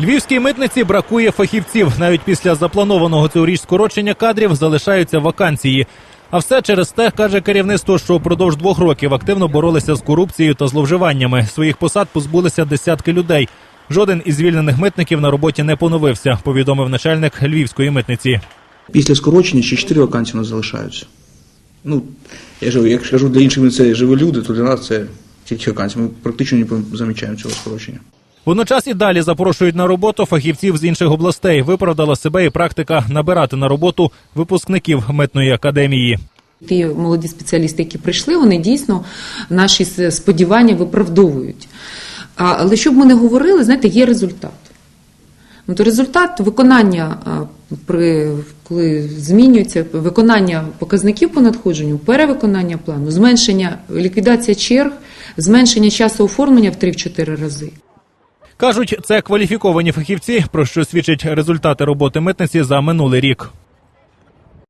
Львівській митниці бракує фахівців. Навіть після запланованого цьогоріч скорочення кадрів залишаються вакансії. А все через те, каже керівництво, що впродовж двох років активно боролися з корупцією та зловживаннями. Своїх посад позбулися десятки людей. Жоден із звільнених митників на роботі не поновився, повідомив начальник львівської митниці. Після скорочення ще 4 вакансії у нас залишаються. Ну, я ж як кажу, для інших це живі люди, то для нас це тільки вакансії. Ми практично не замічаємо цього скорочення. Водночас і далі запрошують на роботу фахівців з інших областей. Виправдала себе і практика набирати на роботу випускників митної академії. Ті молоді спеціалісти, які прийшли, вони дійсно наші сподівання виправдовують. Але щоб ми не говорили, знаєте, є результат. Ну, то результат виконання, при, коли змінюється виконання показників по надходженню, перевиконання плану, зменшення ліквідація черг, зменшення часу оформлення в 3-4 рази. Кажуть, це кваліфіковані фахівці, про що свідчать результати роботи митниці за минулий рік.